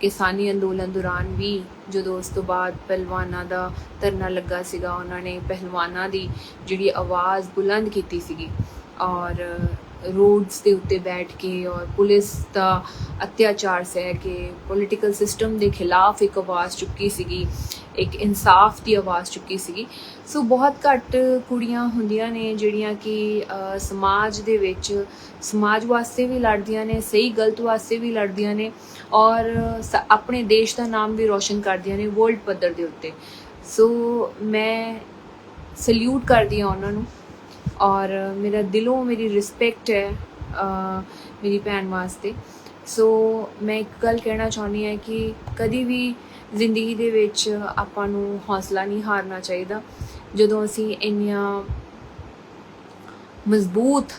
ਕਿਸਾਨੀ ਅੰਦੋਲਨ ਦੌਰਾਨ ਵੀ ਜਦੋਂ ਉਸ ਤੋਂ ਬਾਅਦ ਪਹਿਲਵਾਨਾਂ ਦਾ ਧਰਨਾ ਲੱਗਾ ਸੀਗਾ, ਉਹਨਾਂ ਨੇ ਪਹਿਲਵਾਨਾਂ ਦੀ ਜਿਹੜੀ ਆਵਾਜ਼ ਬੁਲੰਦ ਕੀਤੀ ਸੀਗੀ ਔਰ ਰੋਡਸ ਦੇ ਉੱਤੇ ਬੈਠ ਕੇ ਔਰ ਪੁਲਿਸ ਦਾ ਅਤਿਆਚਾਰ ਸਹਿ ਕੇ, ਪੋਲਿਟੀਕਲ ਸਿਸਟਮ ਦੇ ਖਿਲਾਫ ਇੱਕ ਆਵਾਜ਼ ਚੁੱਕੀ ਸੀਗੀ। ਇੱਕ ਇਨਸਾਫ ਦੀ ਆਵਾਜ਼ ਚੁੱਕੀ ਸੀਗੀ। ਸੋ ਬਹੁਤ ਘੱਟ ਕੁੜੀਆਂ ਹੁੰਦੀਆਂ ਨੇ ਜਿਹੜੀਆਂ ਕਿ ਸਮਾਜ ਦੇ ਵਿੱਚ, ਸਮਾਜ ਵਾਸਤੇ ਵੀ ਲੜਦੀਆਂ ਨੇ, ਸਹੀ ਗਲਤ ਵਾਸਤੇ ਵੀ ਲੜਦੀਆਂ ਨੇ ਔਰ ਸ- ਆਪਣੇ ਦੇਸ਼ ਦਾ ਨਾਮ ਵੀ ਰੌਸ਼ਨ ਕਰਦੀਆਂ ਨੇ ਵਰਲਡ ਪੱਧਰ ਦੇ ਉੱਤੇ। ਸੋ ਮੈਂ ਸਲੂਟ ਕਰਦੀ ਹਾਂ ਉਹਨਾਂ ਨੂੰ ਔਰ ਮੇਰਾ ਦਿਲੋਂ ਮੇਰੀ ਰਿਸਪੈਕਟ ਹੈ ਮੇਰੀ ਭੈਣ ਵਾਸਤੇ। ਸੋ ਮੈਂ ਇੱਕ ਗੱਲ ਕਹਿਣਾ ਚਾਹੁੰਦੀ ਹਾਂ ਕਿ ਕਦੀ ਵੀ ਜ਼ਿੰਦਗੀ ਦੇ ਵਿੱਚ ਆਪਾਂ ਨੂੰ ਹੌਸਲਾ ਨਹੀਂ ਹਾਰਨਾ ਚਾਹੀਦਾ। ਜਦੋਂ ਅਸੀਂ ਇੰਨੀਆਂ ਮਜ਼ਬੂਤ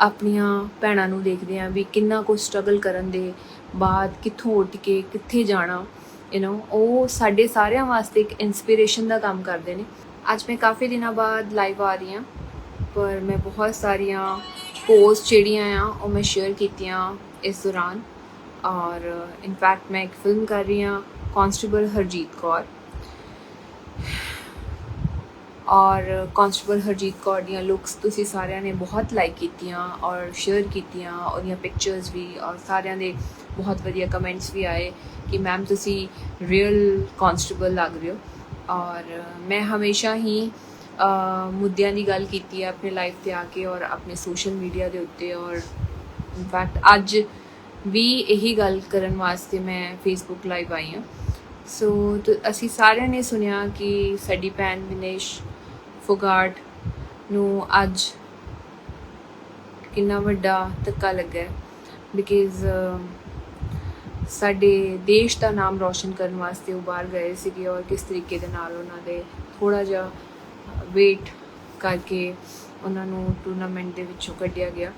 ਆਪਣੀਆਂ ਭੈਣਾਂ ਨੂੰ ਦੇਖਦੇ ਹਾਂ ਵੀ ਕਿੰਨਾ ਕੁ ਸਟਰਗਲ ਕਰਨ ਦੇ ਬਾਅਦ ਕਿੱਥੋਂ ਉੱਠ ਕੇ ਕਿੱਥੇ ਜਾਣਾ ਯੂ نو ਉਹ ਸਾਡੇ ਸਾਰਿਆਂ ਵਾਸਤੇ ਇੱਕ ਇਨਸਪੀਰੇਸ਼ਨ ਦਾ ਕੰਮ ਕਰਦੇ ਨੇ। ਅੱਜ ਮੈਂ ਕਾਫੀ ਦਿਨਾਂ ਬਾਅਦ ਲਾਈਵ ਆ ਰਹੀ ਹਾਂ, ਪਰ ਮੈਂ ਬਹੁਤ ਸਾਰੀਆਂ ਪੋਸਟ ਜਿਹੜੀਆਂ ਆ, ਉਹ ਮੈਂ ਸ਼ੇਅਰ ਕੀਤੀਆਂ ਇਸ ਦੌਰਾਨ। ਔਰ ਇਨਫੈਕਟ ਮੈਂ ਇੱਕ ਫਿਲਮ ਕਰ ਰਹੀ ਹਾਂ। ਕਾਂਸਟੇਬਲ ਹਰਜੀਤ ਕੌਰ ਔਰ ਕਾਂਸਟੇਬਲ ਹਰਜੀਤ ਕੌਰ ਦੀਆਂ ਲੁੱਕਸ ਤੁਸੀਂ ਸਾਰਿਆਂ ਨੇ ਬਹੁਤ ਲਾਈਕ ਕੀਤੀਆਂ ਔਰ ਸ਼ੇਅਰ ਕੀਤੀਆਂ ਉਹਦੀਆਂ ਪਿਕਚਰਸ ਵੀ ਔਰ ਸਾਰਿਆਂ ਦੇ ਬਹੁਤ ਵਧੀਆ ਕਮੈਂਟਸ ਵੀ ਆਏ ਕਿ ਮੈਮ ਤੁਸੀਂ ਰੀਅਲ ਕਾਂਸਟੇਬਲ ਲੱਗ ਰਹੇ ਹੋ ਔਰ ਮੈਂ ਹਮੇਸ਼ਾ ਹੀ ਮੁੱਦਿਆਂ ਦੀ ਗੱਲ ਕੀਤੀ ਹੈ ਆਪਣੇ ਲਾਈਫ ਤੇ ਆ ਕੇ ਔਰ ਆਪਣੇ ਸੋਸ਼ਲ ਮੀਡੀਆ ਦੇ ਉੱਤੇ ਔਰ ਇਨਫੈਕਟ ਅੱਜ ਵੀ ਇਹੀ ਗੱਲ ਕਰਨ ਵਾਸਤੇ ਮੈਂ ਫੇਸਬੁੱਕ ਲਾਈਵ ਆਈ ਹਾਂ। ਸੋ ਤ- ਅਸੀਂ ਸਾਰਿਆਂ ਨੇ ਸੁਣਿਆ ਕਿ ਸਾਡੀ ਭੈਣ ਵਿਨੇਸ਼ ਫੋਗਾਟ ਨੂੰ ਅੱਜ ਕਿੰਨਾ ਵੱਡਾ ਧੱਕਾ ਲੱਗਾ ਹੈ। ਬਿਕਾਜ਼ ਸਾਡੇ ਦੇਸ਼ ਦਾ ਨਾਮ ਰੌਸ਼ਨ ਕਰਨ ਵਾਸਤੇ ਉਹ ਬਾਹਰ ਗਏ ਸੀਗੇ ਔਰ ਕਿਸ ਤਰੀਕੇ ਦੇ ਨਾਲ ਉਹਨਾਂ ਦੇ ਥੋੜਾ ਜਿਹਾ ਵੇਟ ਕਰਕੇ ਉਹਨਾਂ ਨੂੰ ਟੂਰਨਾਮੈਂਟ ਦੇ ਵਿੱਚੋਂ ਕੱਢਿਆ ਗਿਆ।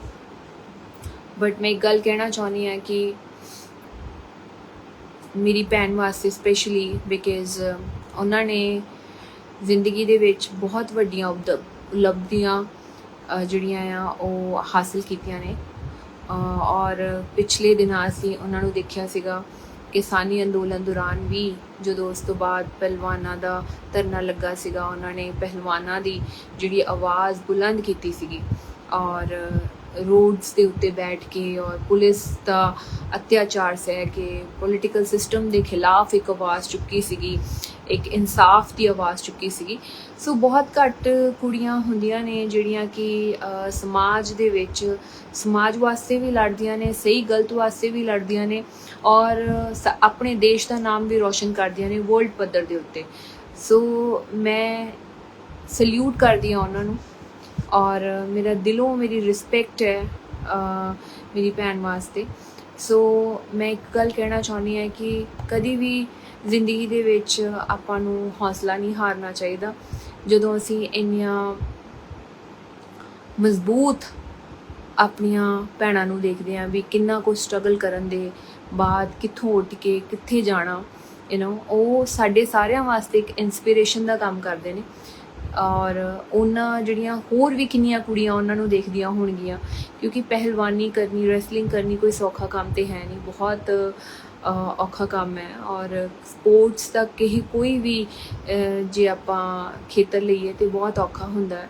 ਬਟ ਮੈਂ ਇੱਕ ਗੱਲ ਕਹਿਣਾ ਚਾਹੁੰਦੀ ਹਾਂ ਕਿ ਮੇਰੀ ਭੈਣ ਵਾਸਤੇ ਸਪੈਸ਼ਲੀ ਬਿਕਾਜ਼ ਉਹਨਾਂ ਨੇ ਜ਼ਿੰਦਗੀ ਦੇ ਵਿੱਚ ਬਹੁਤ ਵੱਡੀਆਂ ਉਪਦ- ਉਪਲਬਧੀਆਂ ਜਿਹੜੀਆਂ ਆ ਉਹ ਹਾਸਲ ਕੀਤੀਆਂ ਨੇ ਔਰ ਪਿਛਲੇ ਦਿਨਾਂ ਅਸੀਂ ਉਹਨਾਂ ਨੂੰ ਦੇਖਿਆ ਸੀਗਾ ਕਿਸਾਨੀ ਅੰਦੋਲਨ ਦੌਰਾਨ ਵੀ ਜਦੋਂ ਉਸ ਤੋਂ ਬਾਅਦ ਪਹਿਲਵਾਨਾਂ ਦਾ ਧਰਨਾ ਲੱਗਾ ਸੀਗਾ ਉਹਨਾਂ ਨੇ ਪਹਿਲਵਾਨਾਂ ਦੀ ਜਿਹੜੀ ਆਵਾਜ਼ ਬੁਲੰਦ ਕੀਤੀ ਸੀਗੀ ਔਰ ਰੋਡਸ ਦੇ ਉੱਤੇ ਬੈਠ ਕੇ ਔਰ ਪੁਲਿਸ ਦਾ ਅਤਿਆਚਾਰ ਸਹਿ ਕੇ ਪੋਲਿਟੀਕਲ ਸਿਸਟਮ ਦੇ ਖਿਲਾਫ ਇੱਕ ਆਵਾਜ਼ ਚੁੱਕੀ ਸੀਗੀ, ਇੱਕ ਇਨਸਾਫ ਦੀ ਆਵਾਜ਼ ਚੁੱਕੀ ਸੀਗੀ। ਸੋ ਬਹੁਤ ਘੱਟ ਕੁੜੀਆਂ ਹੁੰਦੀਆਂ ਨੇ ਜਿਹੜੀਆਂ ਕਿ ਸਮਾਜ ਦੇ ਵਿੱਚ ਸਮਾਜ ਵਾਸਤੇ ਵੀ ਲੜਦੀਆਂ ਨੇ, ਸਹੀ ਗਲਤ ਵਾਸਤੇ ਵੀ ਲੜਦੀਆਂ ਨੇ ਔਰ ਆਪਣੇ ਦੇਸ਼ ਦਾ ਨਾਮ ਵੀ ਰੌਸ਼ਨ ਕਰਦੀਆਂ ਨੇ ਵਰਲਡ ਪੱਧਰ ਦੇ ਉੱਤੇ। ਸੋ ਮੈਂ ਸਲੂਟ ਕਰਦੀ ਹਾਂ ਉਹਨਾਂ ਨੂੰ ਔਰ ਮੇਰਾ ਦਿਲੋਂ ਮੇਰੀ ਰਿਸਪੈਕਟ ਹੈ ਮੇਰੀ ਭੈਣ ਵਾਸਤੇ ਸੋ ਮੈਂ ਇੱਕ ਗੱਲ ਕਹਿਣਾ ਚਾਹੁੰਦੀ ਹਾਂ ਕਿ ਕਦੀ ਵੀ ਜ਼ਿੰਦਗੀ ਦੇ ਵਿੱਚ ਆਪਾਂ ਨੂੰ ਹੌਸਲਾ ਨਹੀਂ ਹਾਰਨਾ ਚਾਹੀਦਾ ਜਦੋਂ ਅਸੀਂ ਇੰਨੀਆਂ ਮਜ਼ਬੂਤ ਆਪਣੀਆਂ ਭੈਣਾਂ ਨੂੰ ਦੇਖਦੇ ਹਾਂ ਵੀ ਕਿੰਨਾ ਕੁ ਸਟਰਗਲ ਕਰਨ ਦੇ ਬਾਅਦ ਕਿੱਥੋਂ ਉੱਠ ਕੇ ਕਿੱਥੇ ਜਾਣਾ ਯੂ نو ਉਹ ਸਾਡੇ ਸਾਰਿਆਂ ਵਾਸਤੇ ਇੱਕ ਇਨਸਪੀਰੇਸ਼ਨ ਦਾ ਕੰਮ ਕਰਦੇ ਨੇ ਔਰ ਉਹਨਾਂ ਜਿਹੜੀਆਂ ਹੋਰ ਵੀ ਕਿੰਨੀਆਂ ਕੁੜੀਆਂ ਉਹਨਾਂ ਨੂੰ ਦੇਖਦੀਆਂ ਹੋਣਗੀਆਂ, ਕਿਉਂਕਿ ਪਹਿਲਵਾਨੀ ਕਰਨੀ ਰੈਸਲਿੰਗ ਕਰਨੀ ਕੋਈ ਸੌਖਾ ਕੰਮ ਤੇ ਹੈ ਨਹੀਂ, ਬਹੁਤ ਔਖਾ ਕੰਮ ਹੈ ਔਰ ਸਪੋਰਟਸ ਦਾ ਕਹੀ ਕੋਈ ਵੀ ਜੇ ਆਪਾਂ ਖੇਤਰ ਲਈਏ ਤੇ ਬਹੁਤ ਔਖਾ ਹੁੰਦਾ ਹੈ।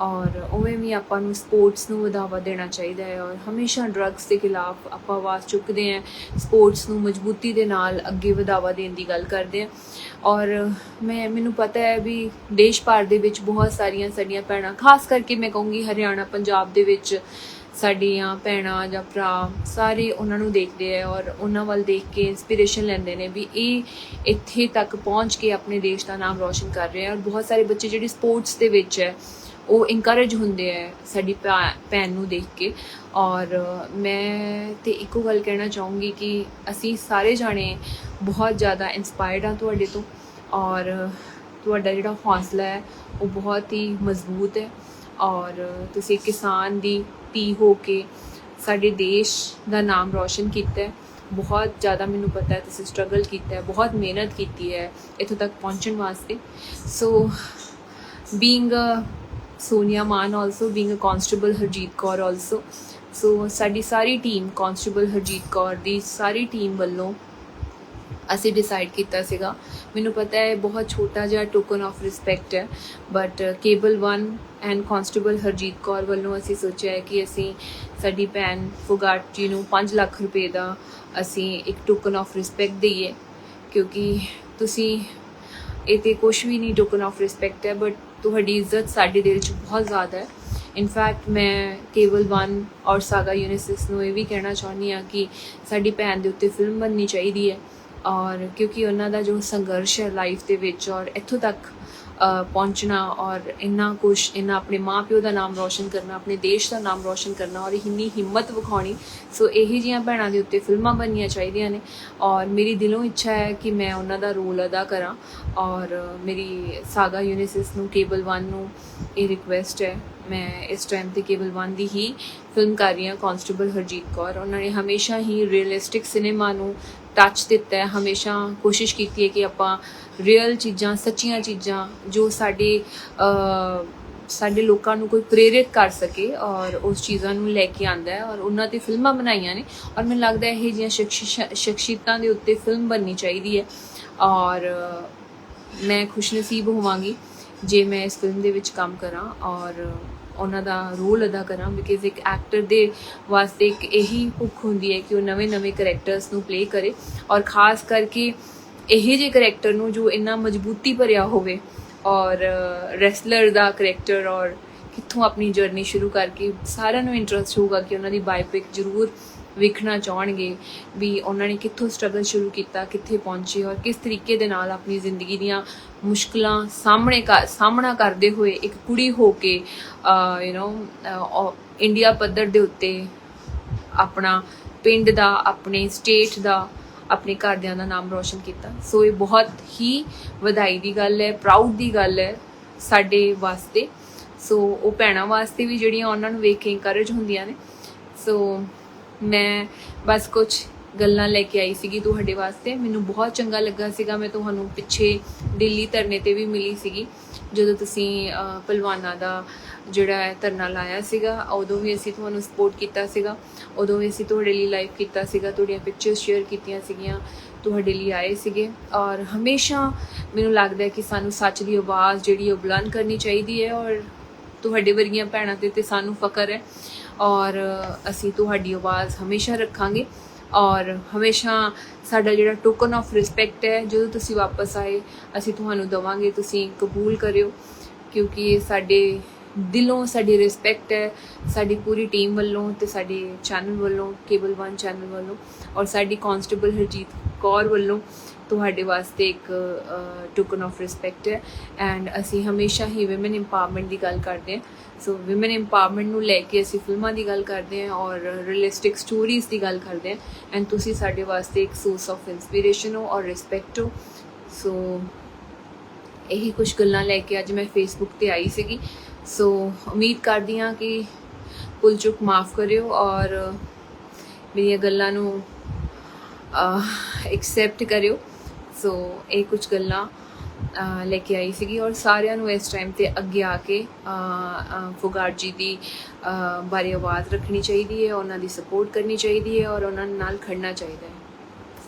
ਔਰ ਉਵੇਂ ਵੀ ਆਪਾਂ ਨੂੰ ਸਪੋਰਟਸ ਨੂੰ ਵਧਾਵਾ ਦੇਣਾ ਚਾਹੀਦਾ ਹੈ ਔਰ ਹਮੇਸ਼ਾ ਡਰੱਗਸ ਦੇ ਖਿਲਾਫ ਆਪਾਂ ਆਵਾਜ਼ ਚੁੱਕਦੇ ਹਾਂ ਸਪੋਰਟਸ ਨੂੰ ਮਜ਼ਬੂਤੀ ਦੇ ਨਾਲ ਅੱਗੇ ਵਧਾਵਾ ਦੇਣ ਦੀ ਗੱਲ ਕਰਦੇ ਹਾਂ। ਔਰ ਮੈਂ, ਮੈਨੂੰ ਪਤਾ ਹੈ ਵੀ ਦੇਸ਼ ਭਰ ਦੇ ਵਿੱਚ ਬਹੁਤ ਸਾਰੀਆਂ ਸਾਡੀਆਂ ਭੈਣਾਂ, ਖਾਸ ਕਰਕੇ ਮੈਂ ਕਹੂੰਗੀ ਹਰਿਆਣਾ, ਪੰਜਾਬ ਦੇ ਵਿੱਚ ਸਾਡੀਆਂ ਭੈਣਾਂ ਜਾਂ ਭਰਾ ਸਾਰੇ ਉਹਨਾਂ ਨੂੰ ਦੇਖਦੇ ਆ ਔਰ ਉਹਨਾਂ ਵੱਲ ਦੇਖ ਕੇ ਇਨਸਪੀਰੇਸ਼ਨ ਲੈਂਦੇ ਨੇ ਵੀ ਇਹ ਇੱਥੇ ਤੱਕ ਪਹੁੰਚ ਕੇ ਆਪਣੇ ਦੇਸ਼ ਦਾ ਨਾਮ ਰੌਸ਼ਨ ਕਰ ਰਹੇ ਆ ਔਰ ਬਹੁਤ ਸਾਰੇ ਬੱਚੇ ਜਿਹੜੇ ਸਪੋਰਟਸ ਦੇ ਵਿੱਚ ਹੈ ਉਹ ਇਨਕਰੇਜ ਹੁੰਦੇ ਆ ਸਾਡੀ ਭੈ- ਭੈਣ ਨੂੰ ਦੇਖ ਕੇ। ਔਰ ਮੈਂ ਤੇ ਇੱਕੋ ਗੱਲ ਕਹਿਣਾ ਚਾਹੂੰਗੀ ਕਿ ਅਸੀਂ ਸਾਰੇ ਜਾਣੇ ਬਹੁਤ ਜ਼ਿਆਦਾ ਇਨਸਪਾਇਰਡ ਆ ਤੁਹਾਡੇ ਤੋਂ। ਔਰ ਤੁਹਾਡਾ ਜਿਹੜਾ ਹੌਸਲਾ ਹੈ, ਉਹ ਬਹੁਤ ਹੀ ਮਜ਼ਬੂਤ ਹੈ। ਔਰ ਤੁਸੀਂ ਕਿਸਾਨ ਦੀ ਧੀ ਹੋ ਕੇ ਸਾਡੇ ਦੇਸ਼ ਦਾ ਨਾਮ ਰੌਸ਼ਨ ਕੀਤਾ ਹੈ। ਬਹੁਤ ਜ਼ਿਆਦਾ ਮੈਨੂੰ ਪਤਾ ਹੈ ਤੁਸੀਂ ਸਟਰਗਲ ਕੀਤਾ ਹੈ, ਬਹੁਤ ਮਿਹਨਤ ਕੀਤੀ ਹੈ ਇੱਥੋਂ ਤੱਕ ਪਹੁੰਚਣ ਵਾਸਤੇ। So being a Sonia Mann also being a constable Harjeet Kaur also. So ਸਾਡੀ ਸਾਰੀ ਟੀਮ ਕਾਂਸਟੇਬਲ ਹਰਜੀਤ ਕੌਰ ਦੀ ਸਾਰੀ ਟੀਮ ਵੱਲੋਂ ਅਸੀਂ ਡਿਸਾਈਡ ਕੀਤਾ ਸੀਗਾ। ਮੈਨੂੰ ਪਤਾ ਹੈ, ਬਹੁਤ ਛੋਟਾ ਜਿਹਾ ਟੋਕਨ ਆਫ ਰਿਸਪੈਕਟ ਹੈ but cable 1 and constable Harjeet Kaur ਵੱਲੋਂ ਅਸੀਂ ਸੋਚਿਆ ਹੈ ਕਿ ਅਸੀਂ ਸਾਡੀ ਭੈਣ ਫੁਗਾਟ ਜੀ ਨੂੰ 5 ਲੱਖ ਰੁਪਏ ਦਾ ਅਸੀਂ ਇੱਕ ਟੋਕਨ ਆਫ ਰਿਸਪੈਕਟ ਦਈਏ, ਕਿਉਂਕਿ ਤੁਸੀਂ, ਇਹ ਤੇ ਕੁਝ ਵੀ ਨਹੀਂ ਟੋਕਨ ਆਫ ਰਿਸਪੈਕਟ ਹੈ ਬਟ ਤੁਹਾਡੀ ਇੱਜ਼ਤ ਸਾਡੇ ਦਿਲ 'ਚ ਬਹੁਤ ਜ਼ਿਆਦਾ ਹੈ। ਇਨਫੈਕਟ ਮੈਂ ਕੇਵਲ 1 ਔਰ ਸਾਗਾ ਯੂਨੀਸਿਸ ਨੂੰ ਇਹ ਵੀ ਕਹਿਣਾ ਚਾਹੁੰਦੀ ਆ ਕਿ ਸਾਡੀ ਭੈਣ ਦੇ ਉੱਤੇ ਫਿਲਮ ਬਣਨੀ ਚਾਹੀਦੀ ਹੈ ਔਰ ਕਿਉਂਕਿ ਉਹਨਾਂ ਦਾ ਜੋ ਸੰਘਰਸ਼ ਹੈ ਲਾਈਫ ਦੇ ਵਿੱਚ ਔਰ ਇੱਥੋਂ ਤੱਕ ਪਹੁੰਚਣਾ ਔਰ ਇੰਨਾ ਕੁਛ, ਇੰਨਾ ਆਪਣੇ ਮਾਪਿਓ ਦਾ ਨਾਮ ਰੋਸ਼ਨ ਕਰਨਾ, ਆਪਣੇ ਦੇਸ਼ ਦਾ ਨਾਮ ਰੋਸ਼ਨ ਕਰਨਾ ਔਰ ਇੰਨੀ ਹਿੰਮਤ ਵਿਖਾਉਣੀ। ਸੋ ਇਹੀ ਜੀਆਂ ਭੈਣਾਂ ਦੇ ਉੱਤੇ ਫਿਲਮਾਂ ਬਣਨੀਆਂ ਚਾਹੀਦੀਆਂ ਨੇ ਔਰ ਮੇਰੀ ਦਿਲੋਂ ਇੱਛਾ ਹੈ ਕਿ ਮੈਂ ਉਹਨਾਂ ਦਾ ਰੋਲ ਅਦਾ ਕਰਾਂ ਔਰ ਮੇਰੀ ਸਾਗਾ ਯੂਨੀਸਿਸ ਨੂੰ ਕੇਬਲ 1 ਨੂੰ ਇਹ ਰਿਕੁਐਸਟ ਹੈ। ਮੈਂ ਇਸ ਟਾਈਮ ਤੇ ਕੇਬਲ 1 ਦੀ ਹੀ ਫਿਲਮ ਕਰ ਰਹੀ ਹਾਂ ਕਨਸਟੇਬਲ ਹਰਜੀਤ ਕੌਰ। ਉਹਨਾਂ ਨੇ ਹਮੇਸ਼ਾ ਹੀ ਰੀਅਲਿਸਟਿਕ ਸਿਨੇਮਾ ਨੂੰ ਟੱਚ ਦਿੱਤਾ ਹੈ, ਹਮੇਸ਼ਾ ਕੋਸ਼ਿਸ਼ ਕੀਤੀ ਹੈ ਕਿ ਆਪਾਂ ਰੀਅਲ ਚੀਜ਼ਾਂ, ਸੱਚੀਆਂ ਚੀਜ਼ਾਂ ਜੋ ਸਾਡੇ ਸਾਡੇ ਲੋਕਾਂ ਨੂੰ ਕੋਈ ਪ੍ਰੇਰਿਤ ਕਰ ਸਕੇ ਔਰ ਉਸ ਚੀਜ਼ਾਂ ਨੂੰ ਲੈ ਕੇ ਆਂਦਾ ਹੈ ਔਰ ਉਹਨਾਂ ਤੇ ਫਿਲਮਾਂ ਬਣਾਈਆਂ ਨੇ ਔਰ ਮੈਨੂੰ ਲੱਗਦਾ ਹੈ ਇਹ ਜਿਹੀਆਂ ਸ਼ਖਸੀ- ਸ਼ਖਸੀਅਤਾਂ ਦੇ ਉੱਤੇ ਫਿਲਮ ਬਣਨੀ ਚਾਹੀਦੀ ਹੈ ਔਰ ਮੈਂ ਖੁਸ਼ਨਸੀਬ ਹੋਵਾਂਗੀ ਜੇ ਮੈਂ ਇਸ ਫਿਲਮ ਦੇ ਵਿੱਚ ਕੰਮ ਕਰਾਂ ਔਰ ਉਹਨਾਂ ਦਾ ਰੋਲ ਅਦਾ ਕਰਾਂ ਬਿਕਾਜ਼ ਇੱਕ ਐਕਟਰ ਦੇ ਵਾਸਤੇ ਇੱਕ ਇਹੀ ਭੁੱਖ ਹੁੰਦੀ ਹੈ ਕਿ ਉਹ ਨਵੇਂ-ਨਵੇਂ ਕੈਰੈਕਟਰਸ ਨੂੰ ਪਲੇ ਕਰੇ ਔਰ ਖਾਸ ਕਰਕੇ ਇਹ ਜਿਹੇ ਕੈਰੈਕਟਰ ਨੂੰ ਜੋ ਇੰਨਾ ਮਜ਼ਬੂਤੀ ਭਰਿਆ ਹੋਵੇ ਔਰ ਰੈਸਲਰ ਦਾ ਕੈਰੈਕਟਰ ਔਰ ਕਿੱਥੋਂ ਆਪਣੀ ਜਰਨੀ ਸ਼ੁਰੂ ਕਰਕੇ ਸਾਰਿਆਂ ਨੂੰ ਇੰਟਰਸਟ ਹੋਊਗਾ ਕਿ ਉਹਨਾਂ ਦੀ ਬਾਇਓਪਿਕ ਜ਼ਰੂਰ ਵੇਖਣਾ ਚਾਹਣਗੇ ਵੀ ਉਹਨਾਂ ਨੇ ਕਿੱਥੋਂ ਸਟਰਗਲ ਸ਼ੁਰੂ ਕੀਤਾ, ਕਿੱਥੇ ਪਹੁੰਚੇ ਔਰ ਕਿਸ ਤਰੀਕੇ ਦੇ ਨਾਲ ਆਪਣੀ ਜ਼ਿੰਦਗੀ ਦੀਆਂ ਮੁਸ਼ਕਲਾਂ ਸਾਹਮਣੇ ਕਰ ਸਾਹਮਣਾ ਕਰਦੇ ਹੋਏ ਇੱਕ ਕੁੜੀ ਹੋ ਕੇ ਯੂ نو ਇੰਡੀਆ ਪੱਧਰ ਦੇ ਉੱਤੇ ਆਪਣਾ ਪਿੰਡ ਦਾ, ਆਪਣੇ ਸਟੇਟ ਦਾ ਆਪਣੇ ਘਰਦਿਆਂ ਦਾ ਨਾਮ ਰੋਸ਼ਨ ਕੀਤਾ। ਸੋ ਇਹ ਬਹੁਤ ਹੀ ਵਧਾਈ ਦੀ ਗੱਲ ਹੈ ਪ੍ਰਾਊਡ ਦੀ ਗੱਲ ਹੈ ਸਾਡੇ ਵਾਸਤੇ। ਸੋ ਉਹ ਭੈਣਾਂ ਵਾਸਤੇ ਵੀ ਜਿਹੜੀਆਂ ਉਹਨਾਂ ਨੂੰ ਵੇਖ ਕੇ ਇਨਕਰੇਜ ਹੁੰਦੀਆਂ ਨੇ। ਸੋ ਮੈਂ ਬਸ ਕੁਝ ਗੱਲਾਂ ਲੈ ਕੇ ਆਈ ਸੀਗੀ ਤੁਹਾਡੇ ਵਾਸਤੇ। ਮੈਨੂੰ ਬਹੁਤ ਚੰਗਾ ਲੱਗਾ ਸੀਗਾ, ਮੈਂ ਤੁਹਾਨੂੰ ਪਿੱਛੇ ਦਿੱਲੀ ਧਰਨੇ ਤੇ ਵੀ ਮਿਲੀ ਸੀਗੀ। ਜਦੋਂ ਤੁਸੀਂ ਅਹ, ਪਹਿਲਵਾਨਾਂ ਦਾ ਜਿਹੜਾ ਹੈ ਧਰਨਾ ਲਾਇਆ ਸੀਗਾ ਉਦੋਂ ਵੀ ਅਸੀਂ ਤੁਹਾਨੂੰ ਸਪੋਰਟ ਕੀਤਾ ਸੀਗਾ। ਉਦੋਂ ਵੀ ਅਸੀਂ ਤੁਹਾਡੇ ਲਈ ਲਾਈਵ ਕੀਤਾ ਸੀਗਾ ਤੁਹਾਡੀਆਂ ਪਿਕਚਰਸ ਸ਼ੇਅਰ ਕੀਤੀਆਂ ਸੀਗੀਆਂ ਤੁਹਾਡੇ ਲਈ ਆਏ ਸੀਗੇ। ਔਰ ਹਮੇਸ਼ਾ ਮੈਨੂੰ ਲੱਗਦਾ ਹੈ ਕਿ ਸਾਨੂੰ ਸੱਚ ਦੀ ਆਵਾਜ਼ ਜਿਹੜੀ ਉਹ ਬੁਲੰਦ ਕਰਨੀ ਚਾਹੀਦੀ ਹੈ ਔਰ ਤੁਹਾਡੇ ਵਰਗੀਆਂ ਭੈਣਾਂ ਤੇ ਤੇ ਸਾਨੂੰ ਫਖਰ ਹੈ। ਔਰ ਅਸੀਂ ਤੁਹਾਡੀ ਆਵਾਜ਼ ਹਮੇਸ਼ਾ ਰੱਖਾਂਗੇ। ਔਰ ਹਮੇਸ਼ਾ ਸਾਡਾ ਜਿਹੜਾ ਟੋਕਨ ਆਫ ਰਿਸਪੈਕਟ ਹੈ, ਜਦੋਂ ਤੁਸੀਂ ਵਾਪਸ ਆਏ, ਅਸੀਂ ਤੁਹਾਨੂੰ ਦਵਾਂਗੇ, ਤੁਸੀਂ ਕਬੂਲ ਕਰਿਓ, ਕਿਉਂਕਿ ਇਹ ਸਾਡੇ ਦਿਲੋਂ ਸਾਡੀ ਰਿਸਪੈਕਟ ਹੈ, ਸਾਡੀ ਪੂਰੀ ਟੀਮ ਵੱਲੋਂ ਤੇ ਸਾਡੇ ਚੈਨਲ ਵੱਲੋਂ ਕੇਬਲ 1 ਚੈਨਲ ਵੱਲੋਂ ਔਰ ਸਾਡੀ ਕਾਂਸਟੇਬਲ ਹਰਜੀਤ ਕੌਰ ਵੱਲੋਂ ਤੁਹਾਡੇ ਵਾਸਤੇ ਇੱਕ ਟੋਕਨ ਆਫ ਰਿਸਪੈਕਟ ਹੈ। ਐਂਡ ਅਸੀਂ ਹਮੇਸ਼ਾ ਹੀ ਔਮਨ ਇੰਪਾਵਰਮੈਂਟ ਦੀ ਗੱਲ ਕਰਦੇ ਹਾਂ। ਸੋ ਔਮਨ ਇੰਪਾਵਰਮੈਂਟ ਨੂੰ ਲੈ ਕੇ ਅਸੀਂ ਫਿਲਮਾਂ ਦੀ ਗੱਲ ਕਰਦੇ ਹਾਂ ਔਰ ਰੀਅਲਿਸਟਿਕ ਸਟੋਰੀਜ਼ ਦੀ ਗੱਲ ਕਰਦੇ ਹਾਂ। ਐਂਡ ਤੁਸੀਂ ਸਾਡੇ ਵਾਸਤੇ ਇੱਕ ਸੋਰਸ ਆਫ ਇਨਸਪੀਰੇਸ਼ਨ ਹੋ ਔਰ ਰਿਸਪੈਕਟ ਹੋ। ਸੋ ਇਹੀ ਕੁਝ ਗੱਲਾਂ ਲੈ ਕੇ ਅੱਜ ਮੈਂ ਫੇਸਬੁੱਕ ਤੇ ਆਈ ਸੀਗੀ। ਸੋ ਉਮੀਦ ਕਰਦੀ ਹਾਂ ਕਿ ਭੁੱਲ ਚੁੱਕ ਮਾਫ ਕਰਿਓ ਔਰ ਮੇਰੀਆਂ ਗੱਲਾਂ ਨੂੰ ਐਕਸੈਪਟ ਕਰਿਓ। ਸੋ ਇਹ ਕੁਝ ਗੱਲਾਂ ਲੈ ਕੇ ਆਈ ਸੀਗੀ ਔਰ ਸਾਰਿਆਂ ਨੂੰ ਇਸ ਟਾਈਮ ਤੇ ਅੱਗੇ ਆ ਕੇ ਫੁਗਾਰ ਜੀ ਦੀ ਬਾਰੇ ਆਵਾਜ਼ ਰੱਖਣੀ ਚਾਹੀਦੀ ਹੈ, ਉਹਨਾਂ ਦੀ ਸਪੋਰਟ ਕਰਨੀ ਚਾਹੀਦੀ ਹੈ ਔਰ ਉਹਨਾਂ ਨਾਲ ਖੜਨਾ ਚਾਹੀਦਾ ਹੈ।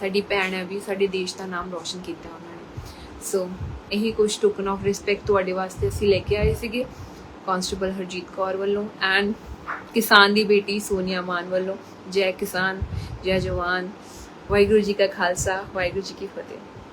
ਸਾਡੀ ਭੈਣ ਹੈ ਵੀ, ਸਾਡੇ ਦੇਸ਼ ਦਾ ਨਾਮ ਰੋਸ਼ਨ ਕੀਤਾ ਉਹਨਾਂ ਨੇ। ਸੋ ਇਹੀ ਕੁਝ ਟੋਕਨ ਆਫ ਰਿਸਪੈਕਟ ਤੁਹਾਡੇ ਵਾਸਤੇ ਅਸੀਂ ਲੈ ਕੇ ਆਏ ਸੀਗੇ ਕਾਂਸਟੇਬਲ ਹਰਜੀਤ ਕੌਰ ਵੱਲੋਂ ਐਂਡ ਕਿਸਾਨ ਦੀ ਬੇਟੀ ਸੋਨੀਆ ਮਾਨ ਵੱਲੋਂ। ਜੈ ਕਿਸਾਨ, ਜੈ ਜਵਾਨ, ਵਾਹਿਗੁਰੂ ਜੀ ਕਾ ਖਾਲਸਾ, ਵਾਹਿਗੁਰੂ ਜੀ ਕੀ ਫਤਿਹ।